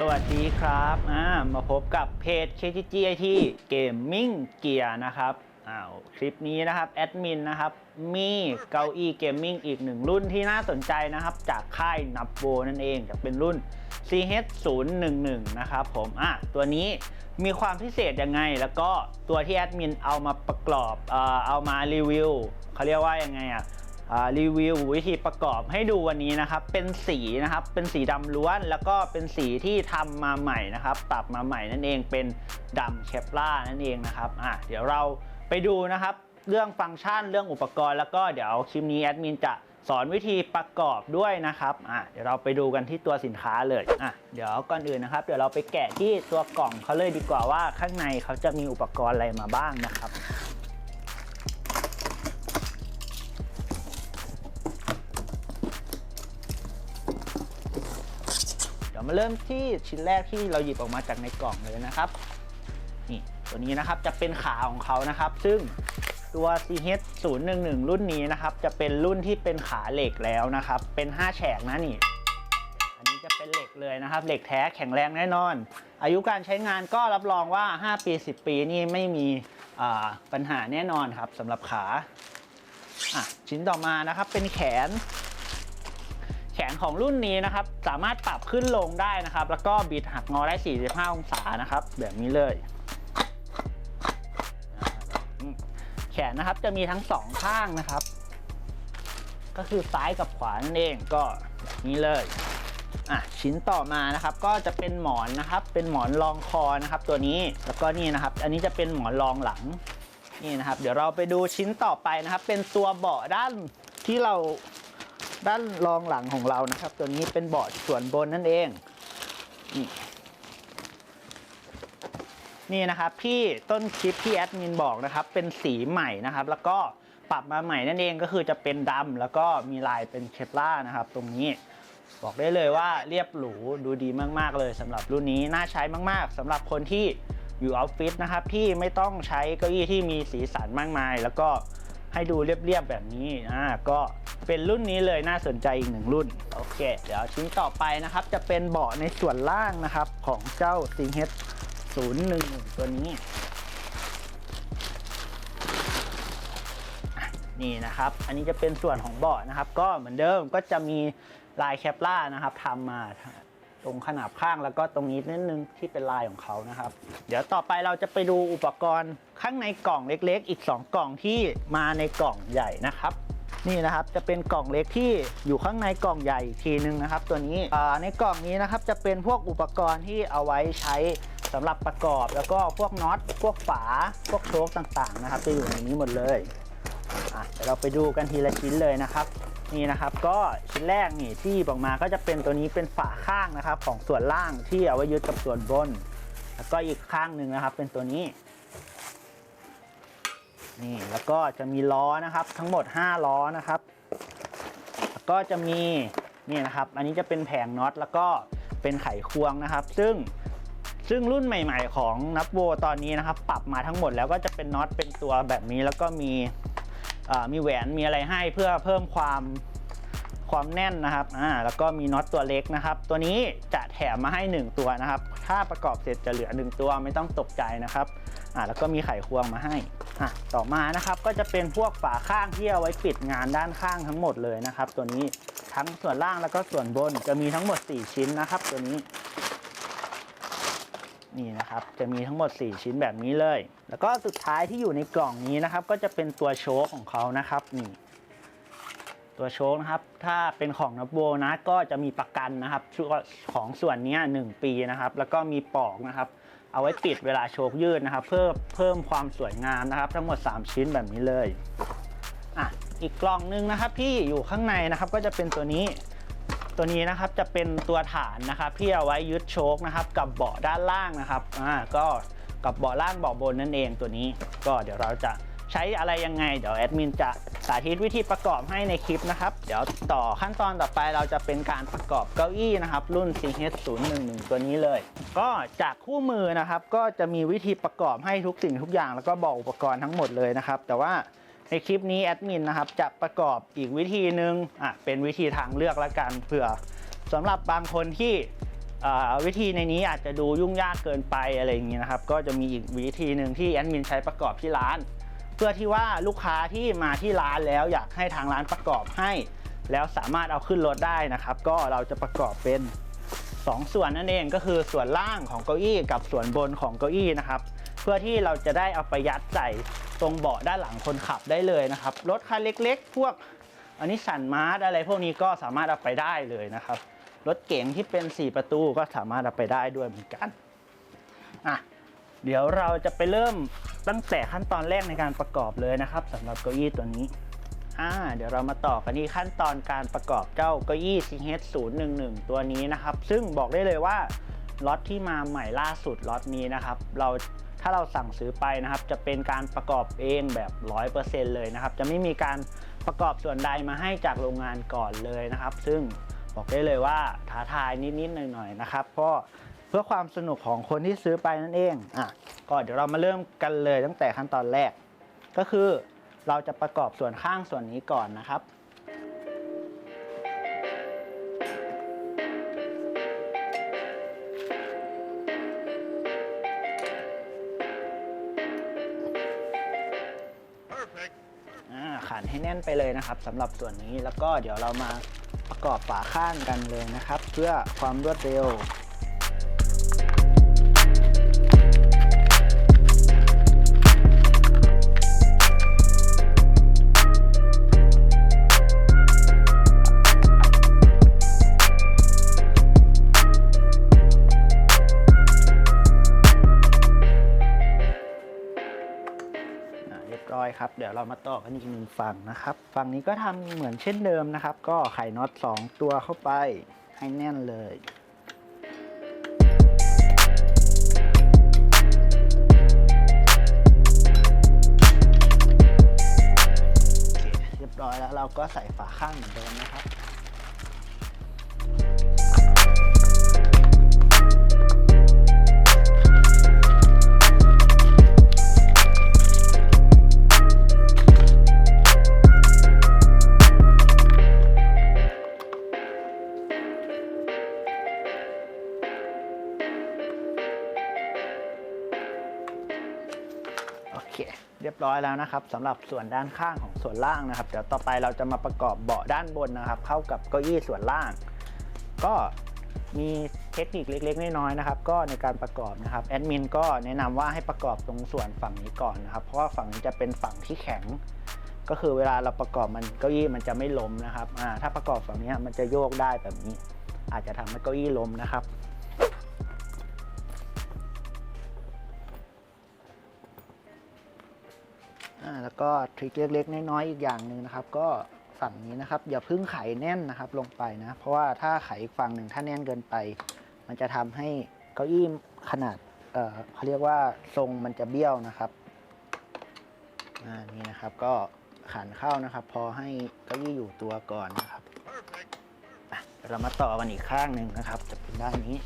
สวัสดีครับอ่ามาพบกับเพจ KGG IT Gaming Gear นะครับอ้าวคลิปนี้นะครับแอดมินนะครับมีเก้าอี้เกมมิ่งอีกหนึ่งรุ่นที่น่าสนใจนะครับ จากค่ายนับโบนั่นเองจะเป็นรุ่น CH011 นะครับผมอะตัวนี้มีความพิเศษยังไง แล้วก็ตัวที่แอดมินเอามาประกอบเอ่อเอามารีวิวเขาเรียกว่ายังไงอะอ่า รีวิววิธีประกอบให้ดูวันนี้นะครับ เป็นสีนะครับ เป็นสีดำล้วน แล้วก็เป็นสีที่ทำมาใหม่นะครับปรับมาใหม่นั่นเองเป็นดำเคปล่านั่นเองนะครับอะเดี๋ยวเราไปดูนะครับ เรื่องฟังก์ชันเรื่องอุปกรณ์ แล้วก็เดี๋ยวคลิปนี้แอดมินจะสอนวิธีประกอบด้วยนะครับอะเดี๋ยวเราไปดูกันที่ตัวสินค้าเลยอะเดี๋ยวก่อนอื่นนะครับ เดี๋ยวเราไปแกะที่ตัวกล่องเขาเลยดีกว่าว่าข้างในเขาจะมีอุปกรณ์อะไรมาบ้างนะครับ มาเริ่มที่ชิ้นแรกที่เราหยิบออกมาจากในกล่องเลยนะครับนี่ตัวนี้นะครับจะเป็นขาของเขานะครับ ซึ่งตัว CH 0 1 1รุ่นนี้นะครับ จะเป็นรุ่นที่เป็นขาเหล็กแล้วนะครับ เป็น 5 แฉกนะนี่ อันนี้จะเป็นเหล็กเลยนะครับ เหล็กแท้แข็งแรงแน่นอน อายุการใช้งานก็รับรองว่า 5 ปี 10 ปีนี่ไม่มีปัญหาแน่นอนครับสำหรับขาชิ้นต่อมานะครับเป็นแขน ขนของรุ่นนี้นะครับ สามารถปรับขึ้นลงได้นะครับ แล้วก็บิดหักงอได้ 45 องศานะครับ แบบนี้เลย แขนนะครับจะมีทั้งสองข้างนะครับ ก็คือซ้ายกับขวานั่นเองก็แบบนี้เลยอะชิ้นต่อมานะครับก็จะเป็นหมอนนะครับ เป็นหมอนรองคอนะครับ ตัวนี้แล้วก็นี่นะครับ อันนี้จะเป็นหมอนรองหลังนี่นะครับ เดี๋ยวเราไปดูชิ้นต่อไปนะครับ เป็นตัวเบาะด้านที่เรา ด้านรองหลังของเรานะครับ ตัวนี้เป็นเบาะส่วนบนนั่นเองนี่นี่นะครับพี่ต้นคลิปที่แอดมินบอกนะครับ เป็นสีใหม่นะครับ แล้วก็ปรับมาใหม่นั่นเองก็คือจะเป็นดำแล้วก็มีลายเป็นเคปล่านะครับ ตรงนี้บอกได้เลยว่าเรียบหรูดูดีมาก ๆ เลยสำหรับรุ่นนี้น่าใช้มาก ๆสำหรับคนที่อยู่ออฟฟิศนะครับที่ไม่ต้องใช้เก้าอี้ที่มีสีสันมากมาย แล้วก็ ให้ดูเรียบๆแบบนี้อ่าก็เป็นรุ่นนี้เลยน่าสนใจอีกหนึ่งรุ่น โอเค เดี๋ยวชิ้นต่อไปนะครับ จะเป็นเบาะในส่วนล่างนะครับ ของเจ้า t h h 011 ตัวนี้ นี่นะครับ อันนี้จะเป็นส่วนของเบาะนะครับ ก็เหมือนเดิมก็จะมีลายแคปล่านะครับทำมา ตรงขนาบข้างแล้วก็ตรงนี้นิดนึงที่เป็นลายของเขานะครับ เดี๋ยวต่อไปเราจะไปดูอุปกรณ์ข้างในกล่องเล็ก ๆ อีก 2 กล่องที่มาในกล่องใหญ่นะครับ นี่นะครับจะเป็นกล่องเล็กที่อยู่ข้างในกล่องใหญ่อีกทีนึงนะครับ ตัวนี้ในกล่องนี้นะครับจะเป็นพวกอุปกรณ์ที่เอาไว้ใช้สำหรับประกอบแล้วก็พวกน็อตพวกฝา พวกโชคต่างๆนะครับจะอยู่ในนี้หมดเลย อะเดี๋ยวเราไปดูกันทีละชิ้นเลยนะครับ นี่นะครับก็ชิ้นแรกนี่ที่ออกมาก็จะเป็นตัวนี้เป็นฝาข้างนะครับ ของส่วนล่างที่เอาไว้ยึดกับส่วนบน แล้วก็อีกข้างหนึ่งนะครับ เป็นตัวนี้ นี่แล้วก็จะมีล้อนะครับ ทั้งหมด 5 ล้อนะครับแล้วก็จะมีนี่นะครับ อันนี้จะเป็นแผงน็อตแล้วก็เป็นไขควงนะครับ ซึ่งซึ่งรุ่นใหม่ ๆ ของนับโวตอนนี้นะครับ ปรับมาทั้งหมดแล้วก็จะเป็นน็อตเป็นตัวแบบนี้แล้วก็มี มีแหวนมีอะไรให้เพื่อเพิ่มความความแน่นนะครับอ่าแล้วก็มีน็อตตัวเล็กนะครับ ตัวนี้จะแถมมาให้ 1 ตัวนะครับ ถ้าประกอบเสร็จจะเหลือ 1 ตัวไม่ต้องตกใจนะครับอ่าแล้วก็มีไขควงมาให้อะต่อมานะครับก็จะเป็นพวกฝาข้างที่เอาไว้ปิดงานด้านข้างทั้งหมดเลยนะครับ ตัวนี้ทั้งส่วนล่างแล้วก็ส่วนบนจะมีทั้งหมด 4 ชิ้นนะครับ ตัวนี้ นี่นะครับจะมีทั้งหมด 4 ชิ้นแบบนี้เลย แล้วก็สุดท้ายที่อยู่ในกล่องนี้นะครับ ก็จะเป็นตัวโชคของเขานะครับนี่ตัวโชคนะครับ ถ้าเป็นของนับโบนะก็จะมีประกันนะครับช่วของส่วนนี้ 1 ปีนะครับ แล้วก็มีปอกนะครับ เอาไว้ปิดเวลาโชคยืดนะครับ เพิ่มเพิ่มความสวยงามนะครับ ทั้งหมด 3 ชิ้นแบบนี้เลยอะอีกกล่องหนึงนะครับที่อยู่ข้างในนะครับก็จะเป็นตัวนี้ ตัวนี้นะครับจะเป็นตัวฐานนะครับที่เอาไว้ยึดโชคนะครับกับเบาะด้านล่างนะครับอ่าก็กับเบาะล่างเบาะบนนั่นเองตัวนี้ ก็เดี๋ยวเราจะใช้อะไรยังไงเดี๋ยวแอดมินจะสาธิตวิธีประกอบให้ในคลิปนะครับ เดี๋ยวต่อขั้นตอนต่อไปเราจะเป็นการประกอบเก้าอี้นะครับ รุ่น CH011 ตัวนี้เลย ก็จากคู่มือนะครับ ก็จะมีวิธีประกอบให้ทุกสิ่งทุกอย่าง แล้วก็บอกอุปกรณ์ทั้งหมดเลยนะครับ แต่ว่า ในคลิปนี้แอดมินนะครับจะประกอบอีกวิธีหนึ่งอะเป็นวิธีทางเลือกละกันเผื่อสำหรับบางคนที่วิธีในนี้อาจจะดูยุ่งยากเกินไปอะไรอย่างนี้นะครับ ก็จะมีอีกวิธีหนึ่งที่แอดมินใช้ประกอบที่ร้าน เพื่อที่ว่าลูกค้าที่มาที่ร้านแล้วอยากให้ทางร้านประกอบให้ แล้วสามารถเอาขึ้นรถได้นะครับ ก็เราจะประกอบเป็น 2 ส่วนนั่นเองก็คือส่วนล่างของเก้าอี้กับส่วนบนของเก้าอี้นะครับ เพื่อที่เราจะได้เอาไปยัดใส่ตรงเบาะด้านหลังคนขับได้เลยนะครับ รถคันเล็กๆ พวกอันนี้สันมาร์อะไรพวกนี้ก็สามารถเอาไปได้เลยนะครับ รถเก๋งที่เป็น 4 ประตูก็สามารถเอาไปได้ด้วยเหมือนกันอะเดี๋ยวเราจะไปเริ่มตั้งแต่ขั้นตอนแรกในการประกอบเลยนะครับสำหรับเก้าอี้ตัวนี้อ่าเดี๋ยวเรามาต่อกันที่ขั้นตอนการประกอบเจ้าเก้าอี้ CH011 ตัวนี้นะครับ ซึ่งบอกได้เลยว่าล็อตที่มาใหม่ล่าสุดล็อตนี้นะครับ เรา ถ้าเราสั่งซื้อไปนะครับ จะเป็นการประกอบเองแบบ 100%เลยนะครับ จะไม่มีการประกอบส่วนใดมาให้จากโรงงานก่อนเลยนะครับ ซึ่งบอกได้เลยว่าท้าทายนิดๆหน่อยๆนะครับ เพราะเพื่อความสนุกของคนที่ซื้อไปนั่นเองอะก็เดี๋ยวเรามาเริ่มกันเลยตั้งแต่ขั้นตอนแรก ก็คือเราจะประกอบส่วนข้างส่วนนี้ก่อนนะครับ ไปเลยนะครับสำหรับส่วนนี้แล้วก็เดี๋ยวเรามาประกอบฝาข้างกันเลยนะครับ เพื่อความรวดเร็ว มาต่อกันอีกหนึ่งฝั่งนะครับ ฝั่งนี้ก็ทำเหมือนเช่นเดิมนะครับ ก็ไขน็อต2 ตัวเข้าไปให้แน่นเลยเรียบร้อยแล้วเราก็ใส่ฝาข้างเหมือนเดิมนะครับ รียบร้อยแล้วนะครับสำหรับส่วนด้านข้างของส่วนล่างนะครับเดี๋ยวต่อไปเราจะมาประกอบเบาะด้านบนนะครับ เข้ากับเก้าอี้ส่วนล่าง ก็มีเทคนิคเล็ก ๆ น้อยๆนะครับ ก็ในการประกอบนะครับแอดมินก็แนะนำว่าให้ประกอบตรงส่วนฝั่งนี้ก่อนนะครับ เพราะว่าฝั่งนี้จะเป็นฝั่งที่แข็ง ก็คือเวลาเราประกอบมันเก้าอี้มันจะไม่ล้มนะครับอ่าถ้าประกอบฝั่งนี้มันจะโยกได้แบบนี้ อาจจะทำให้เก้าอี้ล้มนะครับ แล้วก็ทริคเล็กๆน้อยๆอีกอย่างหนึ่งนะครับ ก็ฝั่งนี้นะครับ อย่าพึ่งไขแน่นนะครับลงไปนะ เพราะว่าถ้าไขอีกฝั่งหนึ่งถ้าแน่นเกินไป มันจะทำให้เก้าอี้ขนาดเออเขาเรียกว่าทรงมันจะเบี้ยวนะครับอ่านี่นะครับก็ขันเข้านะครับ พอให้เก้าอี้อยู่ตัวก่อนนะครับเรามาต่อกันอีกข้างหนึ่งนะครับ จะเป็นด้านนี้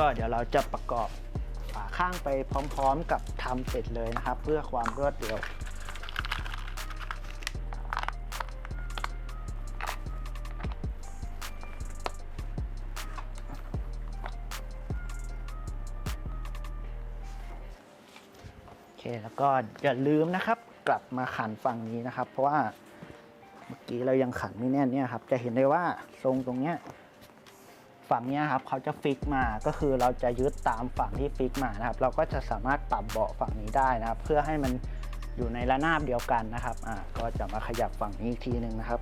ก็เดี๋ยวเราจะประกอบฝาข้างไปพร้อมๆกับทำเสร็จเลยนะครับ เพื่อความรวดเร็วโอเคแล้วก็อย่าลืมนะครับกลับมาขันฝั่งนี้นะครับ เพราะว่าเมื่อกี้เรายังขันไม่แน่นเนี่ยครับ จะเห็นได้ว่าทรงตรงเนี้ย ฝั่งนี้ครับเขาจะฟิกมาก็คือเราจะยึดตามฝั่งที่ฟิกมานะครับ เราก็จะสามารถปรับเบาะฝั่งนี้ได้นะครับ เพื่อให้มันอยู่ในระนาบเดียวกันนะครับอ่าก็จะมาขยับฝั่งนี้อีกทีหนึ่งนะครับ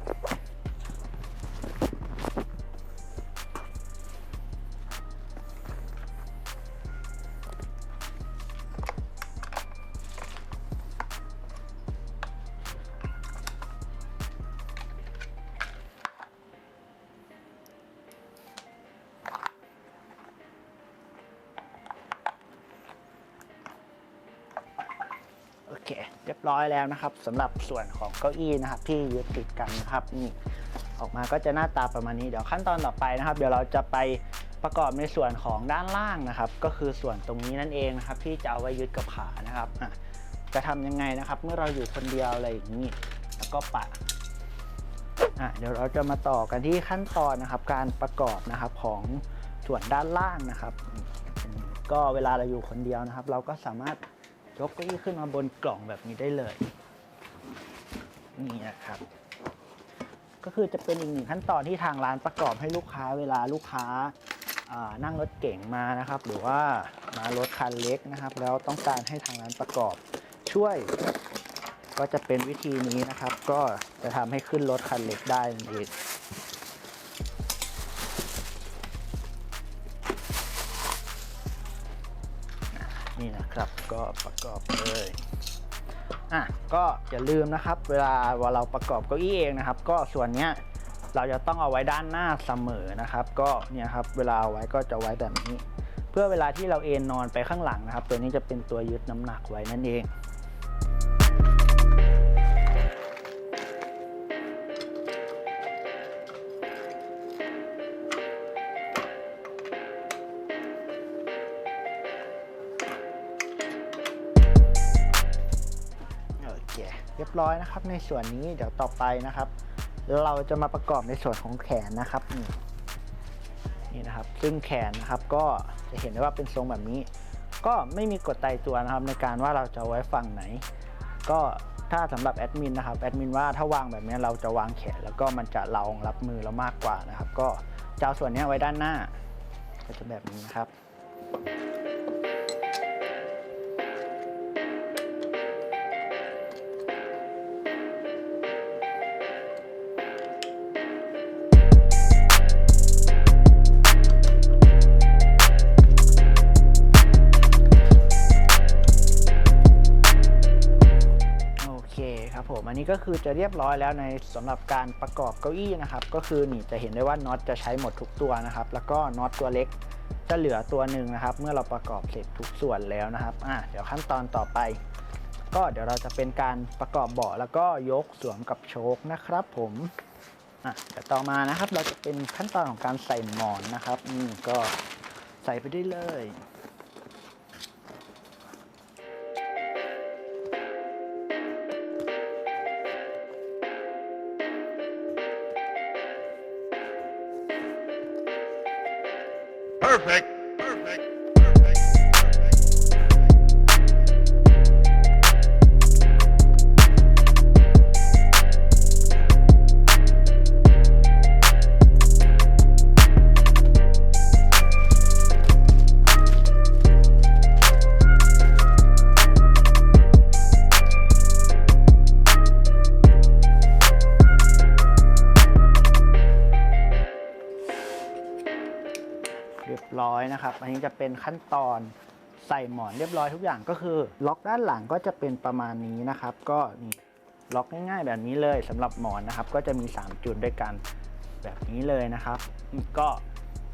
อยแล้วนะครับสำหรับส่วนของเก้าอี้นะครับที่ยึดติดกันนะครับนี่ออกมาก็จะหน้าตาประมาณนี้เดี๋ยวขั้นตอนต่อไปนะครับ เดี๋ยวเราจะไปประกอบในส่วนของด้านล่างนะครับ ก็คือส่วนตรงนี้นั่นเองนะครับ ที่จะเอาไว้ยึดกับขานะครับะจะทำยังไงนะครับ เมื่อเราอยู่คนเดียวอะไรอย่างนี้ แล้วก็ปะอะเดี๋ยวเราจะมาต่อกันที่ขั้นตอนนะครับ การประกอบนะครับของส่วนด้านล่างนะครับ ก็เวลาเราอยู่คนเดียวนะครับ เราก็สามารถ ยกเก้าอี้ขึ้นมาบนกล่องแบบนี้ได้เลย นี่นะครับ ก็คือจะเป็นอีกหนึ่งขั้นตอนที่ทางร้านประกอบให้ลูกค้าเวลาลูกค้าานั่งรถเก่งมานะครับ หรือว่ามารถคันเล็กนะครับ แล้วต้องการให้ทางร้านประกอบช่วย ก็จะเป็นวิธีนี้นะครับ ก็จะทำให้ขึ้นรถคันเล็กได้นั่นเอง นะครับก็ประกอบเลยอะก็อย่าลืมนะครับ เวลาว่าเราประกอบเก้าอี้เองนะครับ ก็ส่วนเนี้ยเราจะต้องเอาไว้ด้านหน้าเสมอนะครับ ก็เนี่ยครับเวลาเอาไว้ก็จะไว้แบบนี้ เพื่อเวลาที่เราเอนนอนไปข้างหลังนะครับ ตัวนี้จะเป็นตัวยึดน้ำหนักไว้นั่นเอง ร้อยนะครับ ในส่วนนี้เดี๋ยวต่อไปนะครับ เราจะมาประกอบในส่วนของแขนนะครับนี่นี่นะครับ ซึ่งแขนนะครับก็จะเห็นได้ว่าเป็นทรงแบบนี้ ก็ไม่มีกฎตายตัวนะครับ ในการว่าเราจะไว้ฝั่งไหน ก็ถ้าสำหรับแอดมินนะครับแอดมินว่าถ้าวางแบบนี้เราจะวางแขนแล้วก็มันจะรองรับมือเรามากกว่านะครับ ก็จะเอาส่วนนี้ไว้ด้านหน้าก็จะแบบนี้นะครับ ก็คือจะเรียบร้อยแล้วในสำหรับการประกอบเก้าอี้นะครับก็คือนี่จะเห็นได้ว่าน็อตจะใช้หมดทุกตัวนะครับ แล้วก็น็อตตัวเล็กจะเหลือตัวหนึ่งนะครับ เมื่อเราประกอบเสร็จทุกส่วนแล้วนะครับอะเดี๋ยวขั้นตอนต่อไป ก็เดี๋ยวเราจะเป็นการประกอบเบาะแล้วก็ยกสวมกับโชคนะครับผมอะเดี๋ยวต่อมานะครับเราจะเป็นขั้นตอนของการใส่หมอนนะครับนี่ก็ใส่ไปได้เลย Perfect. เรียบร้อยนะครับ อันนี้จะเป็นขั้นตอนใส่หมอนเรียบร้อยทุกอย่างก็คือ ล็อกด้านหลังก็จะเป็นประมาณนี้นะครับ ก็นี่ล็อกง่ายๆแบบนี้เลยสำหรับหมอนนะครับ ก็จะมี 3 จุดด้วยกันแบบนี้เลยนะครับ ก็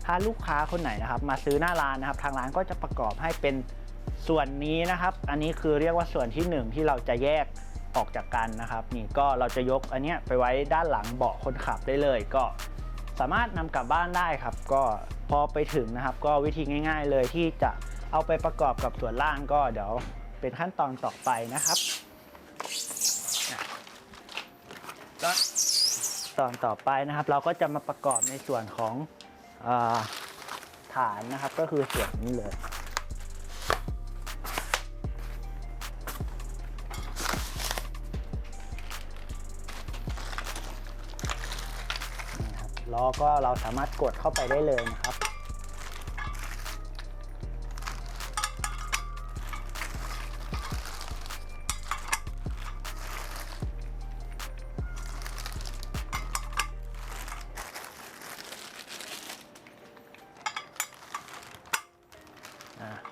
ถ้าลูกค้าคนไหนนะครับ มาซื้อหน้าร้านนะครับ ทางร้านก็จะประกอบให้เป็นส่วนนี้นะครับ อันนี้คือเรียกว่าส่วนที่หนึ่งที่เราจะแยกออกจากกันนะครับ นี่ก็เราจะยกอันเนี้ยไปไว้ด้านหลังเบาะคนขับได้เลย ก็สามารถนำกลับบ้านได้ครับ ก็ พอไปถึงนะครับ ก็วิธีง่าย ๆ เลยที่จะเอาไปประกอบกับส่วนล่างก็เดี๋ยวเป็นขั้นตอนต่อไปนะครับตอนต่อไปนะครับ เราก็จะมาประกอบในส่วนของอฐานนะครับ ก็คือส่วนนี้เลย ล้อก็เราสามารถกดเข้าไปได้เลยนะครับ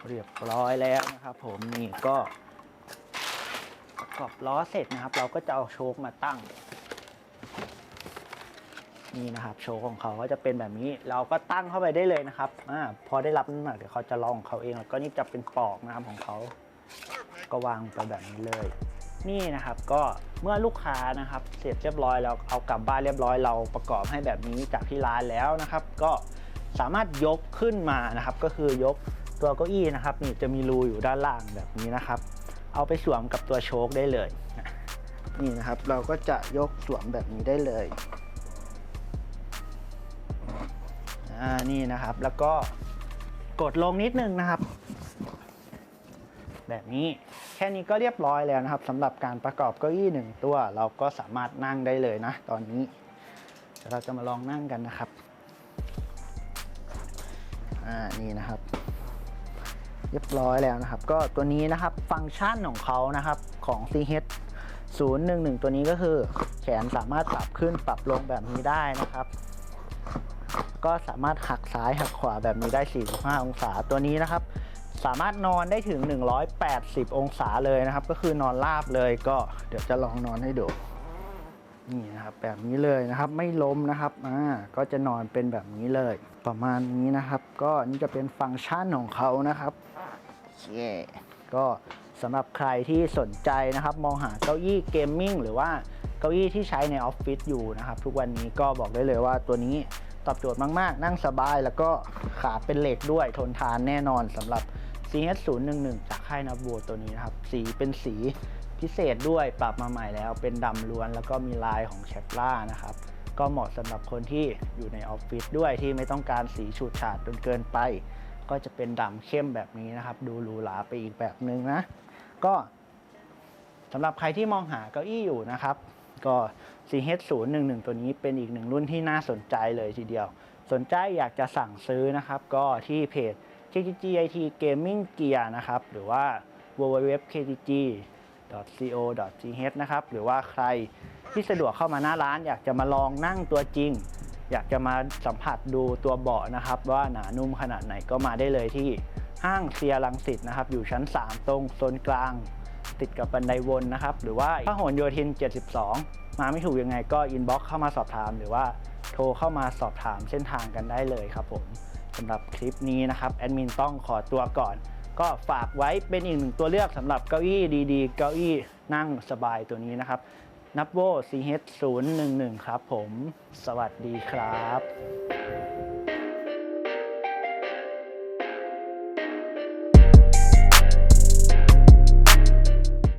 เรียบร้อยแล้วนะครับผมนี่ก็ประกอบล้อเสร็จนะครับ เราก็จะเอาโชคมาตั้ง นี่นะครับโชว์ของเขาก็จะเป็นแบบนี้ เราก็ตั้งเข้าไปได้เลยนะครับอาพอได้รับน้ำหนักเดี๋ยวเขาจะลองเขาเอง แล้วก็นี่จะเป็นปอกนะครับของเขา ก็วางไปแบบนี้เลย นี่นะครับก็เมื่อลูกค้านะครับ เสร็จเรียบร้อยแล้วเอากลับบ้านเรียบร้อยเราประกอบให้แบบนี้จากที่ร้านแล้วนะครับ ก็สามารถยกขึ้นมานะครับ ก็คือยกตัวเก้าอี้นะครับนี่จะมีรูอยู่ด้านล่างแบบนี้นะครับ เอาไปสวมกับตัวโชคได้เลย นี่นะครับ เราก็จะยกสวมแบบนี้ได้เลย อ่านี่นะครับ แล้วก็กดลงนิดนึงนะครับ แบบนี้แค่นี้ก็เรียบร้อยแล้วนะครับสำหรับการประกอบเก้าอี้หนึ่งตัว เราก็สามารถนั่งได้เลยนะ ตอนนี้เราจะมาลองนั่งกันนะครับอ่านี่นะครับ เรียบร้อยแล้วนะครับ ก็ตัวนี้นะครับฟังก์ชันของเขานะครับของ CH 011 ตัวนี้ก็คือ แขนสามารถปรับขึ้นปรับลงแบบนี้ได้นะครับ ก็สามารถหักซ้ายหักขวาแบบนี้ได้ 45 องศาตัวนี้นะครับ สามารถนอนได้ถึง 180 องศาเลยนะครับ ก็คือนอนราบเลยก็เดี๋ยวจะลองนอนให้ดูนี่นะครับแบบนี้เลยนะครับไม่ล้มนะครับอ่าก็จะนอนเป็นแบบนี้เลย ประมาณนี้นะครับ ก็นี่จะเป็นฟังก์ชันของเขานะครับโอเคก็สำหรับใครที่สนใจนะครับ มองหาเก้าอี้เกมมิ่งหรือว่าเก้าอี้ที่ใช้ในออฟฟิศอยู่นะครับ ทุกวันนี้ก็บอกได้เลยว่าตัวนี้ ตอบโจทย์มาก ๆ นั่งสบายแล้วก็ขาเป็นเหล็กด้วยทนทานแน่นอนสำหรับ CH011 จากค่ายนับโวตัวนี้นะครับ สีเป็นสีพิเศษด้วยปรับมาใหม่แล้วเป็นดำล้วนแล้วก็มีลายของแชปล่านะครับ ก็เหมาะสำหรับคนที่อยู่ในออฟฟิศด้วยที่ไม่ต้องการสีฉูดฉาดจนเกินไป ก็จะเป็นดำเข้มแบบนี้นะครับ ดูหรูหราไปอีกแบบนึงนะ ก็สำหรับใครที่มองหาเก้าอี้อยู่นะครับ ก็ CH011 ตัวนี้เป็นอีกหนึ่งรุ่นที่น่าสนใจเลยทีเดียว สนใจอยากจะสั่งซื้อนะครับ ก็ที่เพจ KTG IT Gaming Gear นะครับ หรือว่า www.ktg.co.th นะครับ หรือว่าใครที่สะดวกเข้ามาหน้าร้าน อยากจะมาลองนั่งตัวจริง อยากจะมาสัมผัสดูตัวเบาะนะครับ ว่าหนานุ่มขนาดไหนก็มาได้เลยที่ห้างเซียรังสิตนะครับ อยู่ชั้น 3 ตรงโซนกลาง ติดกับบันไดวนนะครับ หรือว่าพหลโยธิน 72 มาไม่ถูกยังไงก็อินบ็อกเข้ามาสอบถาม หรือว่าโทรเข้ามาสอบถามเส้นทางกันได้เลยครับผมสำหรับคลิปนี้นะครับแอดมินต้องขอตัวก่อน ก็ฝากไว้เป็นอีกหนึ่งตัวเลือกสำหรับเก้าอี้ดีๆ เก้าอี้นั่งสบายตัวนี้นะครับนับโว CH011 ครับผม สวัสดีครับ